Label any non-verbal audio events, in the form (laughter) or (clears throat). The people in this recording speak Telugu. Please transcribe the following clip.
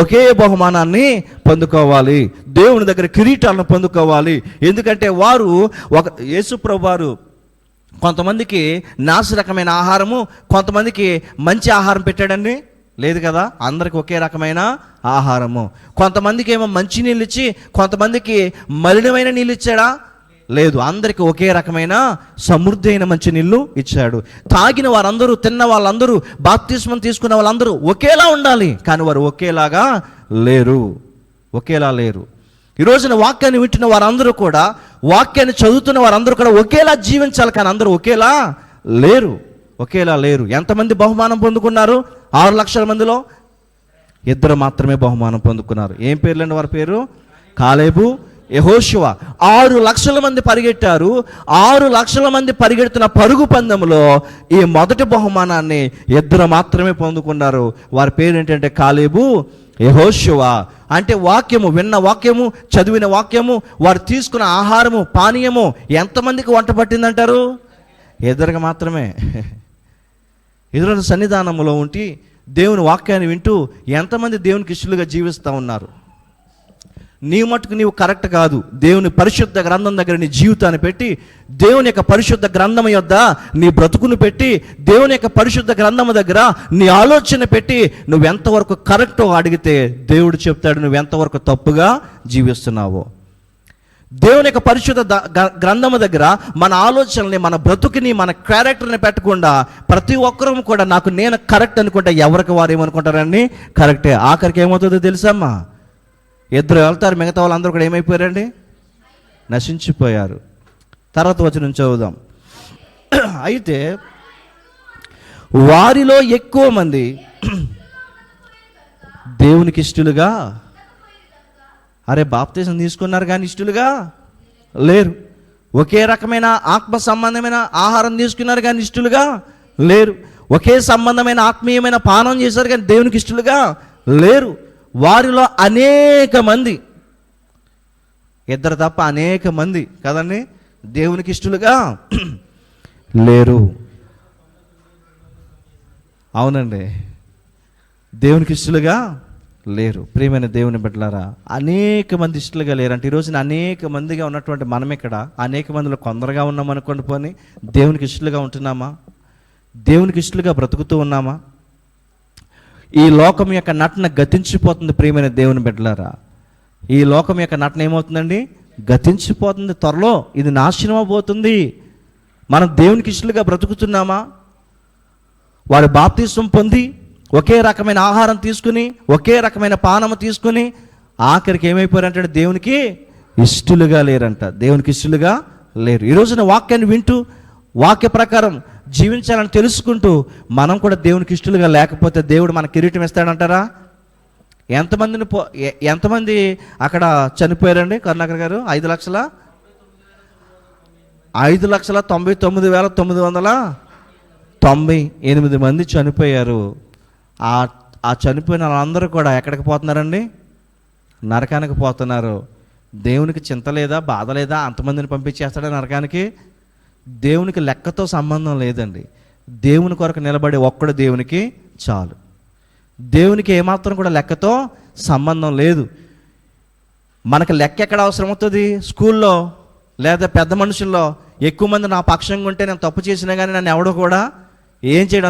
ఒకే బహుమానాన్ని పొందుకోవాలి. దేవుని దగ్గర కిరీటాలను పొందుకోవాలి. ఎందుకంటే వారు ఒక యేసుప్రభు వారు కొంతమందికి నాశరకమైన ఆహారము కొంతమందికి మంచి ఆహారం పెట్టాడండి? లేదు కదా? అందరికి ఒకే రకమైన ఆహారము. కొంతమందికి ఏమో మంచి నీళ్ళు ఇచ్చి కొంతమందికి మలినమైన నీళ్ళు ఇచ్చాడా? లేదు అందరికీ ఒకే రకమైన సమృద్ధి అయిన మంచి నీళ్ళు ఇచ్చాడు. తాగిన వారందరూ తిన్న వాళ్ళందరూ బాప్తిస్మం తీసుకున్న వాళ్ళందరూ ఒకేలా ఉండాలి. కానీ వారు ఒకేలాగా లేరు. ఒకేలా లేరు. ఈ రోజున వాక్యాన్ని వింటున్న వారందరూ కూడా వాక్యాన్ని చదువుతున్న వారందరూ కూడా ఒకేలా జీవించాలి. కానీ అందరూ ఒకేలా లేరు. ఒకేలా లేరు. ఎంతమంది బహుమానం పొందుకున్నారు? ఆరు లక్షల మందిలో ఇద్దరు మాత్రమే బహుమానం పొందుకున్నారు. ఏం పేర్లండి వారి పేరు? కాలేబు యహోశివ ఆరు లక్షల మంది పరిగెట్టారు. ఆరు లక్షల మంది పరిగెడుతున్న పరుగు పందెంలో ఈ మొదటి బహుమానాన్ని ఇద్దరు మాత్రమే పొందుకున్నారు. వారి పేరు ఏంటంటే కాలేబు యహోశివ అంటే వాక్యము విన్న వాక్యము చదివిన వాక్యము వారు తీసుకున్న ఆహారము పానీయము ఎంతమందికి వంట పట్టిందంటారు? ఇద్దరికి మాత్రమే. ఎదురు సన్నిధానంలో ఉండి దేవుని వాక్యాన్ని వింటూ ఎంతమంది దేవునికి ఇష్టలుగా జీవిస్తూ ఉన్నారు? నీ మటుకు నీవు కరెక్ట్ కాదు. దేవుని పరిశుద్ధ గ్రంథం దగ్గర నీ జీవితాన్ని పెట్టి దేవుని యొక్క పరిశుద్ధ గ్రంథం యొద్ద నీ బ్రతుకును పెట్టి దేవుని యొక్క పరిశుద్ధ గ్రంథం దగ్గర నీ ఆలోచన పెట్టి నువ్వు ఎంతవరకు కరెక్టో అడిగితే దేవుడు చెప్తాడు నువ్వు ఎంతవరకు తప్పుగా జీవిస్తున్నావో. దేవుని యొక్క పరిశుద్ధ గ- గ్రంథము దగ్గర మన ఆలోచనల్ని మన బ్రతుకుని మన క్యారెక్టర్ని పెట్టకుండా ప్రతి ఒక్కరూ కూడా నాకు నేను కరెక్ట్ అనుకుంటే ఎవరికి వారు ఏమనుకుంటారని కరెక్టే. ఆఖరికి ఏమవుతుందో తెలుసమ్మా ఇద్దరు వెళ్తారు మిగతా వాళ్ళందరూ కూడా ఏమైపోయారండి? నశించిపోయారు. తర్వాత వచ్చి నుంచి చదువుదాం. (clears throat) అయితే వారిలో ఎక్కువ మంది దేవునికి ఇష్టలుగా అరే బాప్తీసం తీసుకున్నారు కానీ ఇష్టలుగా? లేరు. ఒకే రకమైన ఆత్మ సంబంధమైన ఆహారం తీసుకున్నారు కానీ ఇష్టలుగా? లేరు. ఒకే సంబంధమైన ఆత్మీయమైన పానం చేశారు కానీ దేవునికి ఇష్టలుగా? లేరు. వారిలో అనేక మంది. ఇద్దరు తప్ప అనేక మంది కదండి? దేవునికి ఇష్టలుగా (clears throat) లేరు. అవునండి. దేవునికి ఇష్టలుగా లేరు. ప్రియమైన దేవుని బిడ్డలారా అనేక మంది ఇష్టలుగా లేరు అంటే అనేక మందిగా ఉన్నటువంటి మనం ఇక్కడ అనేక మందిలో కొందరుగా ఉన్నాం అనుకోండి పోని దేవునికి ఇష్టలుగా ఉంటున్నామా? దేవునికి ఇష్టలుగా బ్రతుకుతూ ఉన్నామా? ఈ లోకం యొక్క నటన గతించిపోతుంది ప్రియమైన దేవుని బిడ్డలారా. ఈ లోకం యొక్క నటన ఏమవుతుందండి? గతించిపోతుంది త్వరలో. ఇది నాశనం అవబోతుంది. మనం దేవునికి ఇష్టలుగా బ్రతుకుతున్నామా? వారు బాప్తీసం పొంది ఒకే రకమైన ఆహారం తీసుకుని ఒకే రకమైన పానము తీసుకుని ఆఖరికి ఏమైపోయారంటే దేవునికి ఇష్టలుగా లేరంట. దేవునికి ఇష్టలుగా లేరు. ఈ రోజున వాక్యాన్ని వింటూ వాక్య ప్రకారం జీవించాలని తెలుసుకుంటూ మనం కూడా దేవునికి ఇష్టలుగా లేకపోతే దేవుడు మన కిరీటం ఇస్తాడంటారా? ఎంతమందిని పో ఎంతమంది అక్కడ చనిపోయారండి కరుణాకర్ గారు? ఐదు లక్షల? ఐదు లక్షల తొంభై తొమ్మిది వేల తొమ్మిది వందల తొంభై ఎనిమిది మంది చనిపోయారు. ఆ ఆ చనిపోయిన వాళ్ళందరూ కూడా ఎక్కడికి పోతున్నారండి? నరకానికి పోతున్నారు. దేవునికి చింత లేదా బాధ లేదా? అంతమందిని పంపించేస్తాడా నరకానికి? దేవునికి లెక్కతో సంబంధం లేదండి. దేవుని కొరకు నిలబడే ఒక్కడు దేవునికి చాలు. దేవునికి ఏమాత్రం కూడా లెక్కతో సంబంధం లేదు. మనకు లెక్క ఎక్కడ అవసరం అవుతుంది స్కూల్లో లేదా పెద్ద మనుషుల్లో ఎక్కువ మంది నా పక్షంగా ఉంటే నేను తప్పు చేసినా కానీ నన్ను ఎవడో కూడా ఏం చేయడం